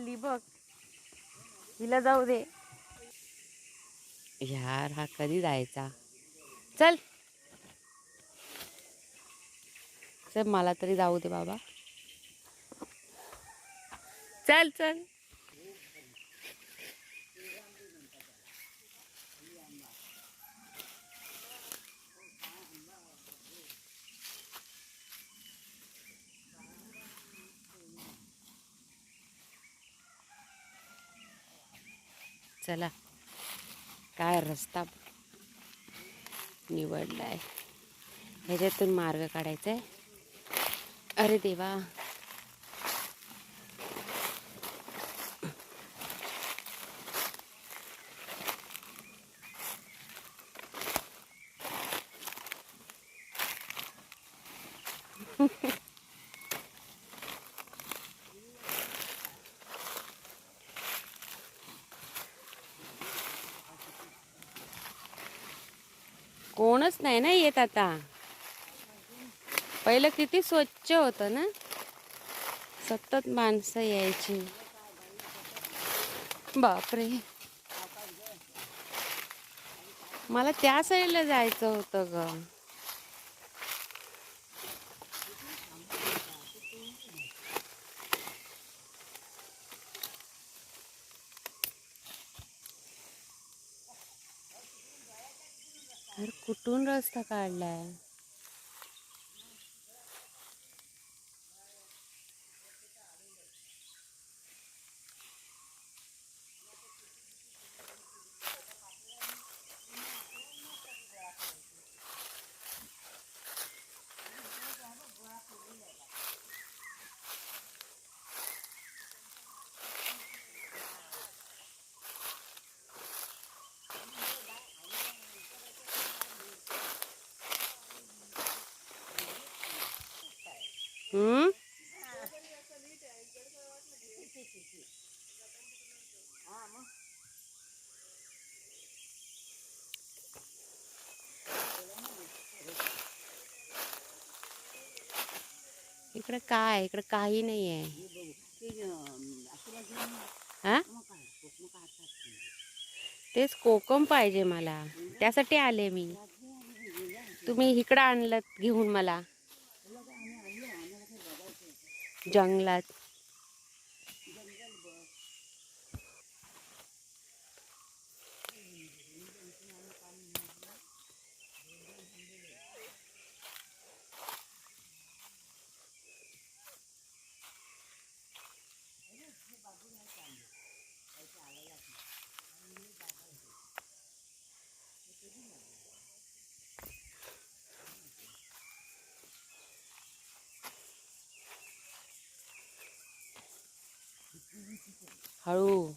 आली बघ. हिला जाऊ दे. यार हा कधी जायचा? चल. चल मला तरी जाऊ दे बाबा. चल चल. चला. काय रस्ता निवडला आहे ह्याच्यातून मार्ग काढायचा आहे अरे देवा. कोणच नाही ना येत आता. पहिलं किती स्वच्छ होतं ना. सतत माणसं यायची. बापरे. मला त्या साईडला जायचं होतं ग. कुठून रस्ता काढलाय? हम्म? इकडे काय? इकडे काही नाही आहे हा? तेच कोकम पाहिजे मला. त्यासाठी आले मी. तुम्ही इकडं आणलं घेऊन मला. জঙ্গল हळू.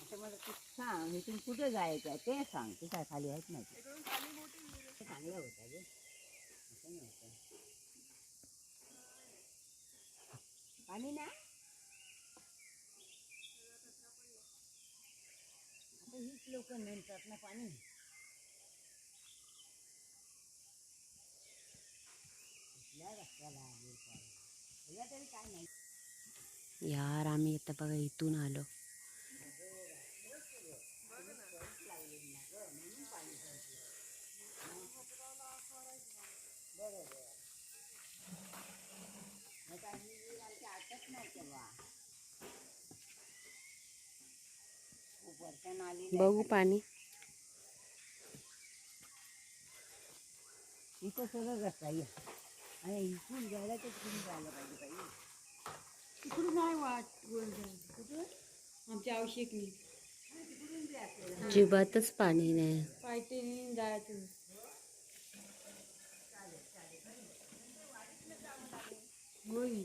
आता मला तू सांग इथून कुठे जायचं आहे ते सांग. ते काय खाली आहेत नाही. चांगलं होतं गे असं नव्हतं पाणी ना. आता हीच लोक नेमतात ना पाणी. कुठल्या रस्त्याला आली पाणी? तुला तरी काय नाही. यार आम्ही आता बघा इथून आलो. नाही तर आम्ही वीर आमच्या आटत नाही तेव्हा खूप वर्षानं आली बघू पाणी. इथं सगळं रस्ता आणि इथून जायला तर तिकडून जायला पाहिजे बाई. तिकडून नाही वाट कुठून आमच्या आवश्यकनी जिबातच पाणी नाही. पायटेने जायचं होय.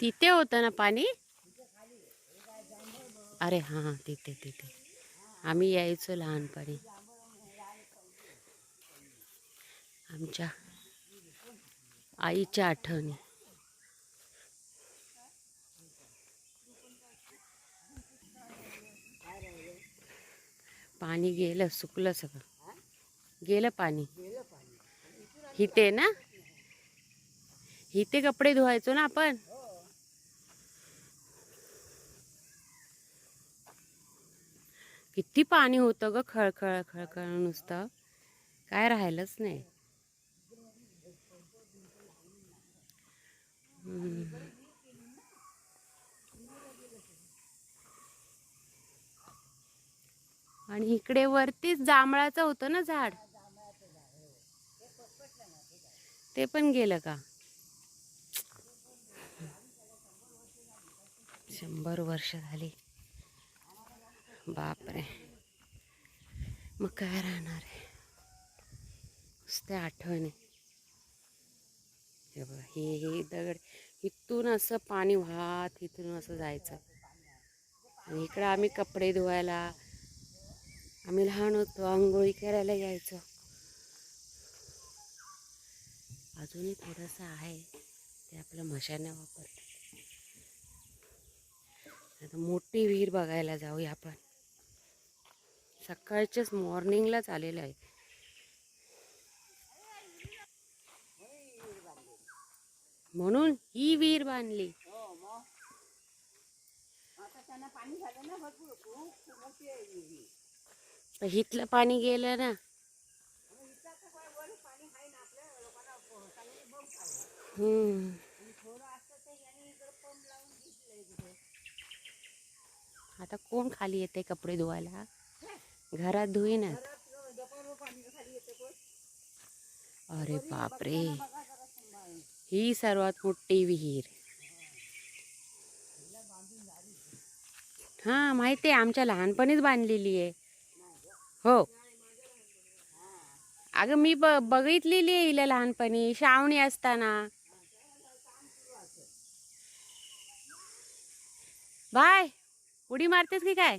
तिथे होतं ना पाणी? अरे हां तिथे तिथे. आम्ही यायचो लहानपणी. आमच्या आईच्या आठवणी. पाणी गेलं सुकलं सगळं. गेलं पाणी. हिते ना? हिते कपडे धुवायचो ना आपण? किती पाणी होतं ग खळखळ खळखळ नुसतं. काय राहिलंच नाही. आणि इकडे वरतीच जांभळाचं होतं ना झाड? ते पण गेलं का? शंभर वर्ष झाली. बापरे. मग काय राहणार आहे? नुसते आठवणी. हे बघा हे हे दगड इथून असं पाणी वाहत इथून असं जायचं. आणि इकडं आम्ही कपडे धुवायला आम्ही लहान होतो आंघोळी करायला यायचो. अजूनही थोडंसं आहे ते आपलं मशाने वापरतात. आता मोठी विहीर बघायला जाऊया आपण. सकाळच्याच मॉर्निंगलाच आलेलं आहे. म्हणून ही विहीर बांधली. हो, पाणी झालं ना भरपूर. हितलं पाणी गेलं ना. आता कोण खाली येते कपडे धुवायला? घरात धुईनात अरे बापरे. ही सर्वात मोठी विहीर. हा माहिती आहे आमच्या लहानपणीच बांधलेली आहे. हो. अगं मी ब बघितलेली आहे हिला लहानपणी श्रावणी असताना. बाय उडी मारतेस की काय?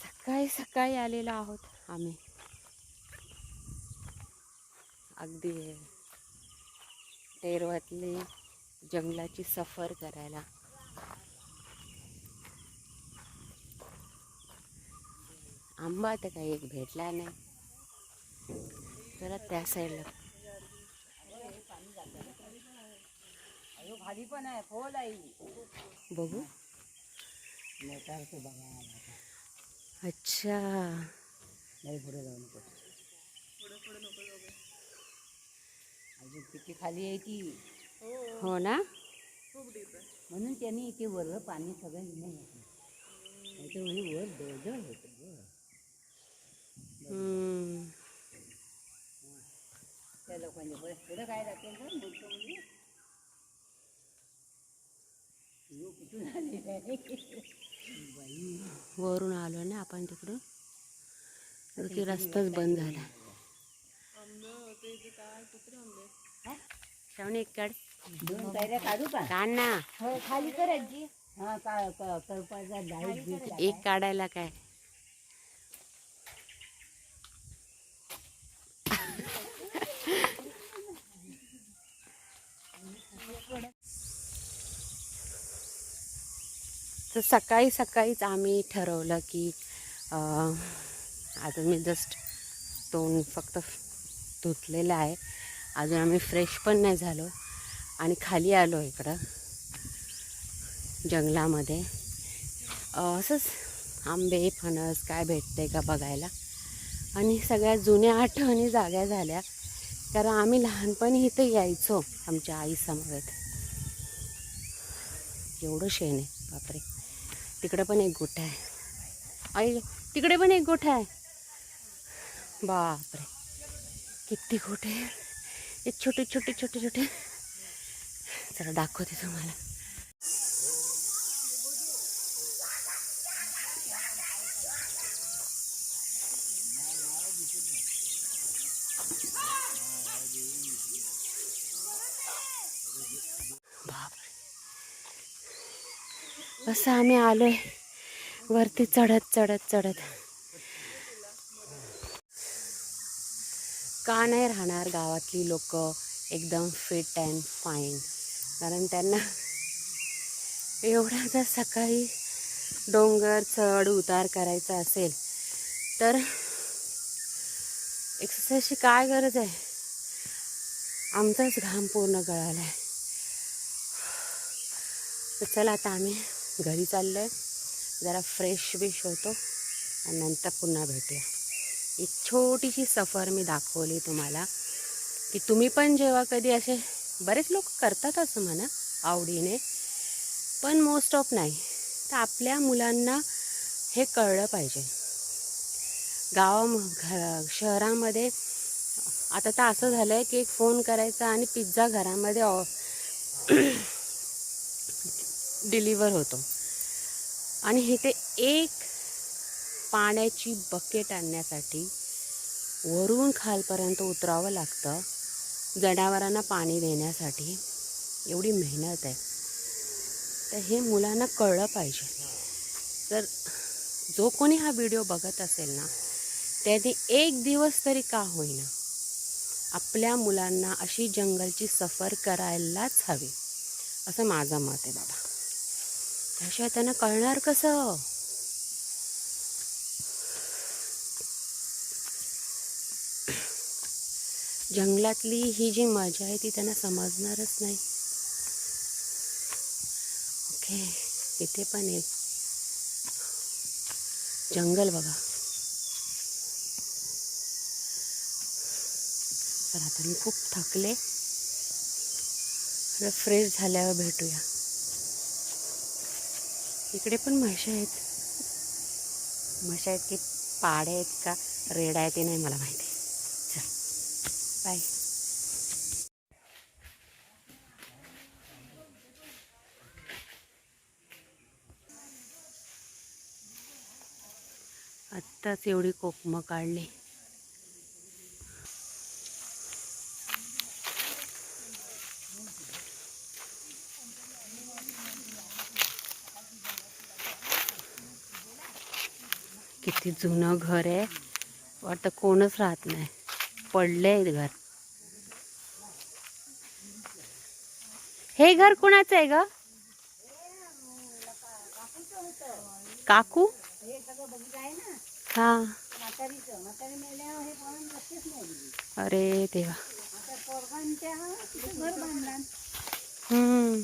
सकाळी सकाळी आलेलो आहोत आम्ही. अगदी. टेरवातली. जंगलाची सफर करायला. आंबा तर काही एक भेटला नाही. जरा त्या साईडला पण आहे बघू. अच्छा. नाही पुढे जाऊ नको अजून किती खाली आहे ती? हो ना? म्हणून त्यांनी इथे वर पाणी सगळं नाही वर होतं. त्या लोकांच्या बरं पुढं काय मोठं म्हणजे. यो कुठून आली बाई वरून आलो ना आपण तिकडून. ती रस्ताच बंद झाला. श्रावणी एक काढ. दोन पायऱ्या काढू का? काढ ना हो खाली कर आजी. हा का क- कळपाचा डाळीत घेतला एक काढायला काय? तर सकाळी सकाळीच आम्ही ठरवलं की अं, आता मी जस्ट तोंड फक्त धुतलेलं आहे. अजून आम्ही फ्रेश पण नाही झालो. आणि खाली आलो इकडं. जंगलामध्ये. असंच आंबे फणस काय भेटते का बघायला. आणि सगळ्या जुन्या आठवणी जाग्या झाल्या. कारण आम्ही लहानपणी इथे यायचो आमच्या आईसमवेत एवढं शेण आहे बापरे. तिकडं पण एक गोठा आहे. आई तिकडे पण एक गोठा आहे. बापरे. किती गोठे. हे छोटे छोटे छोटे छोटे. चला दाखवते तुम्हाला असं आम्ही आलोय वरती चढत चढत चढत का नाही राहणार गावातली लोक एकदम फिट अँड फाईन कारण त्यांना एवढा जर सकाळी डोंगर चढ उतार करायचा असेल तर एक्सरसाइजची काय गरज आहे? आमचाच घाम पूर्ण गळाला आहे तर चला आता आम्ही घरी चाललो आहे जरा फ्रेश बिश होतो आणि नंतर पुन्हा भेटूया. एक छोटीशी सफर मी दाखवली तुम्हाला की तुम्ही पण जेव्हा कधी असे बरेच लोक करतात असं म्हणा आवडीने. पण मोस्ट ऑफ नाही. तर आपल्या मुलांना हे कळलं पाहिजे. गावा घ शहरामध्ये आता तर असं झालं आहे की एक फोन करायचा आणि पिझ्झा घरामध्ये ऑ डिलिव्हर होतो. आणि हे ते एक पाण्याची बकेट आणण्यासाठी वरून खालपर्यंत उतरावं लागतं. जनावरांना पाणी देण्यासाठी एवढी मेहनत आहे. तर हे मुलांना कळलं पाहिजे. तर जो कोणी हा व्हिडिओ बघत असेल ना त्याने एक दिवस तरी का होईना आपल्या मुलांना अशी जंगलची सफर करायलाच हवी असं माझं मत आहे बाबा. त्याशिवाय त्यांना कळणार कसं? जंगलातली ही जी मजा आहे ती त्यांना समजणारच नाही. ओके इथे पण एक जंगल बघा. तर आता मी खूप थकले. फ्रेश झाल्यावर भेटूया. इकडे पण म्हशा आहेत. म्हशा आहेत की पाड्या आहेत का रेड आहे ते नाही मला माहिती बाय. आत्ताच एवढी कोकमं काढली. किती जुनं घर आहे. वाटतं कोणच राहत नाही. पडले घर. हे घर कोणाचं आहे ग? काकू? हा. अरे देवा. हम्म.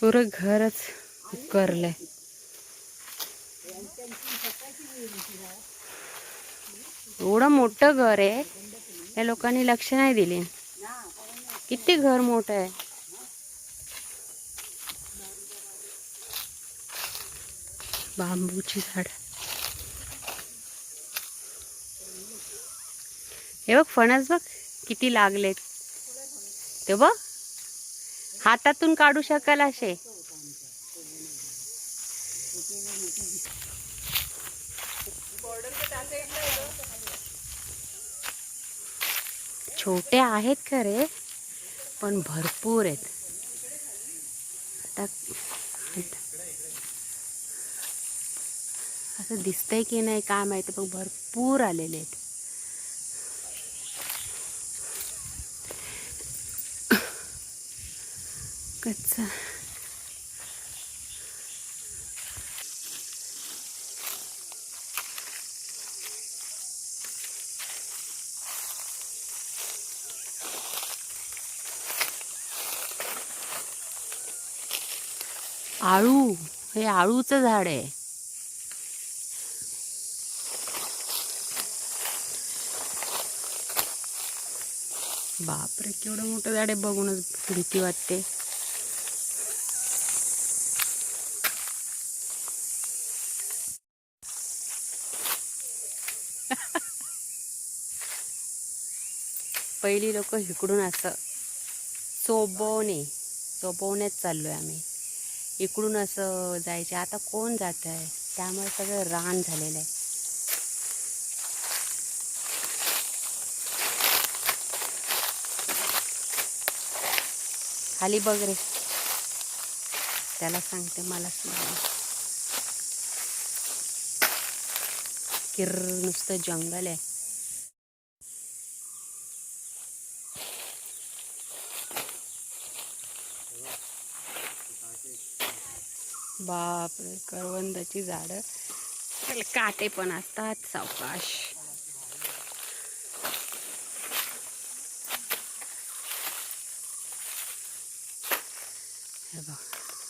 पुरं घरच करलंय एवढं मोठं घर आहे. या लोकांनी लक्ष नाही दिले. किती घर मोठं आहे. बांबूची झाड. हे बघ फणस बघ किती लागलेत. ते बघ. हातातून काढू शकाल असे. छोटे आहेत खरे पण भरपूर आहेत. आता असं दिसतंय की नाही काय माहिती पण भरपूर आलेले आहेत. कच्चा आळू हे आळूचं झाड आहे. बापरे केवढं मोठं झाड आहे बघूनच भीती वाटते. पहिली लोक इकडून असं चोबवणे चोबवण्यात चाललो आहे आम्ही. इकडून असं जायचे. आता कोण जात आहे त्यामुळे सगळं रान झालेलं आहे. खाली बघ रे. त्याला सांगते मलाच नाही किर नुसतं जंगल आहे. बापरे करवंदाची झाडं. त्याला काटे पण असतात सावकाश. हे बघ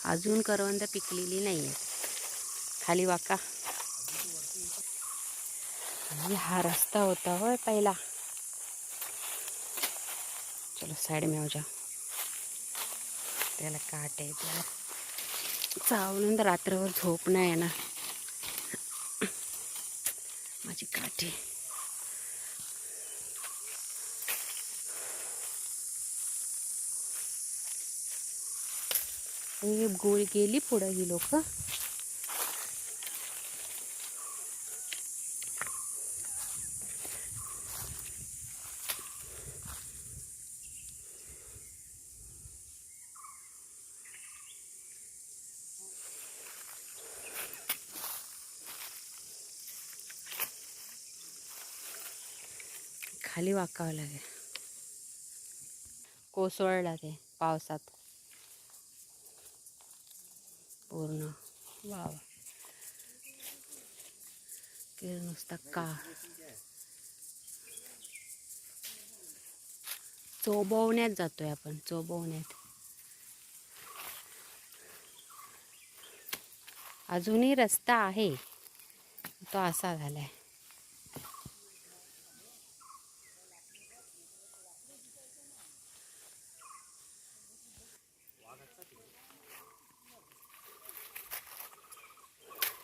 अजून करवंद पिकलेली नाही आहेत खाली वाका. आणि हा रस्ता होता होय पहिला. चलो साइड में हो जाओ त्याला काटे त्याला चावलं तर रात्रभर झोप नाही येणार. माझी काठी. गोळी गेली पुढं ही लोक. खाली वाकावं लागेल. कोसळला ते पावसात. पूर्ण. वा वा. किर नुसता का चोबवण्यात जातोय आपण चोबवण्यात. अजूनही रस्ता आहे. तो असा झालाय.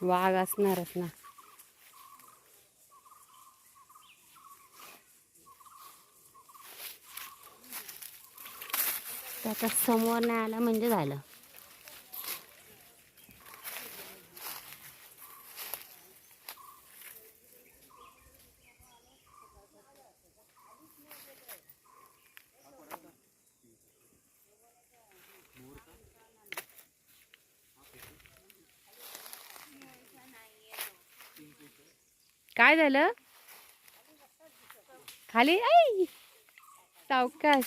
वाघ असणारच ना. त्याचा समोर नाही आला म्हणजे झालं. काय झालं? खाली? आई सावकाश.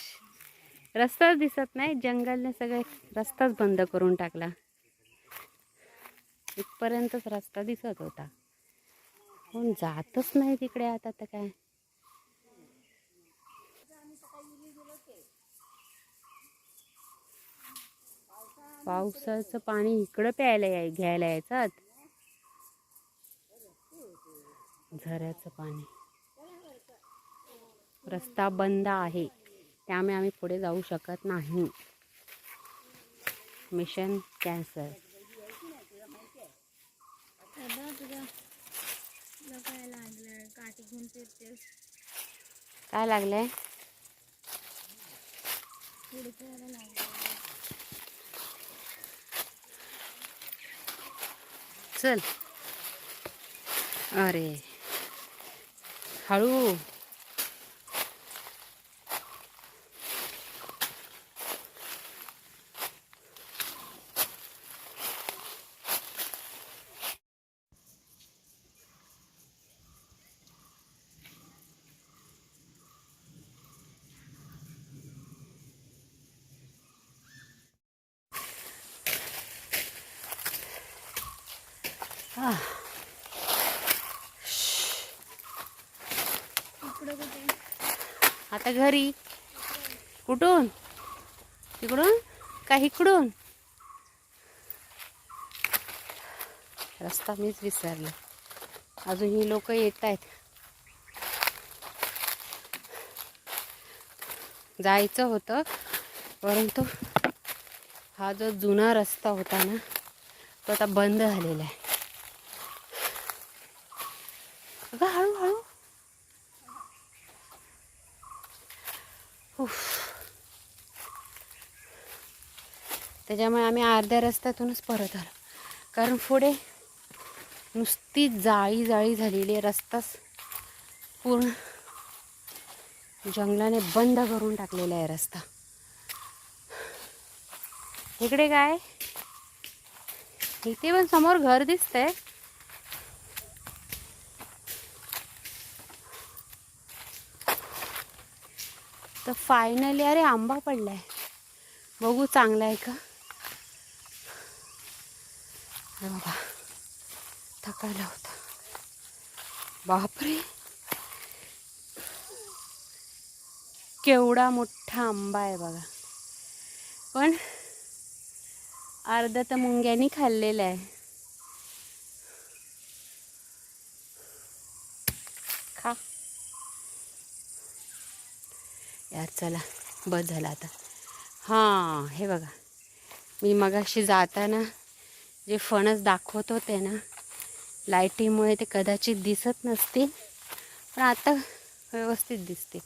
रस्ताच दिसत नाही. जंगलने सगळे रस्ताच बंद करून टाकला. इथपर्यंतच रस्ता दिसत होता. कोण जातच नाही तिकडे आता तर काय? पावसाचं पाणी इकडं प्यायला याय घ्यायला यायचं. झऱ्याचं पाणी. रस्ता बंद आहे. त्यामुळे आम्ही पुढे जाऊ शकत नाही. मिशन कॅन्सल काय लागलंय? चल. अरे. हळू आह. आता घरी. कुठून? तिकडून? का इकडून? रस्ता मीच विसरला. अजून ही लोक येत आहेत. जायचं होतं परंतु हा जो जुना रस्ता होता ना तो आता बंद झालेला आहे. त्याच्यामुळे आम्ही अर्ध्या रस्त्यातूनच परत आलो. कारण पुढे नुसती जाळी जाळी झालेली आहे. रस्ताच पूर्ण जंगलाने बंद करून टाकलेला आहे रस्ता. इकडे काय? इथे पण समोर घर दिसतंय. तर फायनली अरे आंबा पडलाय. बघू चांगला आहे का? अरे बाबा थकायला होता. बापरे. केवढा मोठा आंबा आहे बघा. पण अर्धा तर मुंग्यांनी खाल्लेला आहे. यार चला. बस झाला आता. हां हे बघा. मी मगाशी जाताना जे फणस दाखवत होते ना लाईटीमुळे ते कदाचित दिसत नसतील पण आता व्यवस्थित दिसतील.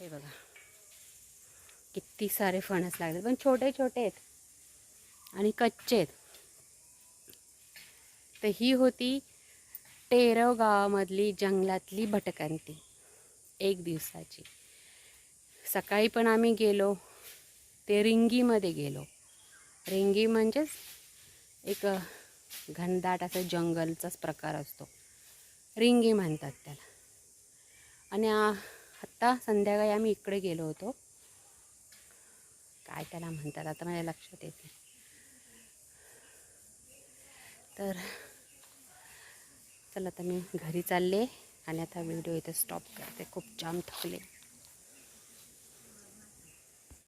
हे बघा. किती सारे फणस लागले. पण छोटे छोटे आहेत. आणि कच्चे आहेत. तर ही होती टेरव गावामधली जंगलातली भटकंती. एक दिवसाची. सकाळी पण आम्ही गेलो ते रिंगीमध्ये गेलो. रिंगी म्हणजेच एक घनदाट असं जंगलचाच प्रकार असतो. रिंगी म्हणतात त्याला. आणि आत्ता संध्याकाळी आम्ही इकडे गेलो होतो. काय त्याला म्हणतात आता माझ्या लक्षात येते तर चला आता मी घरी चालले. आणि आता व्हिडिओ इथे स्टॉप करते. खूप जाम थकले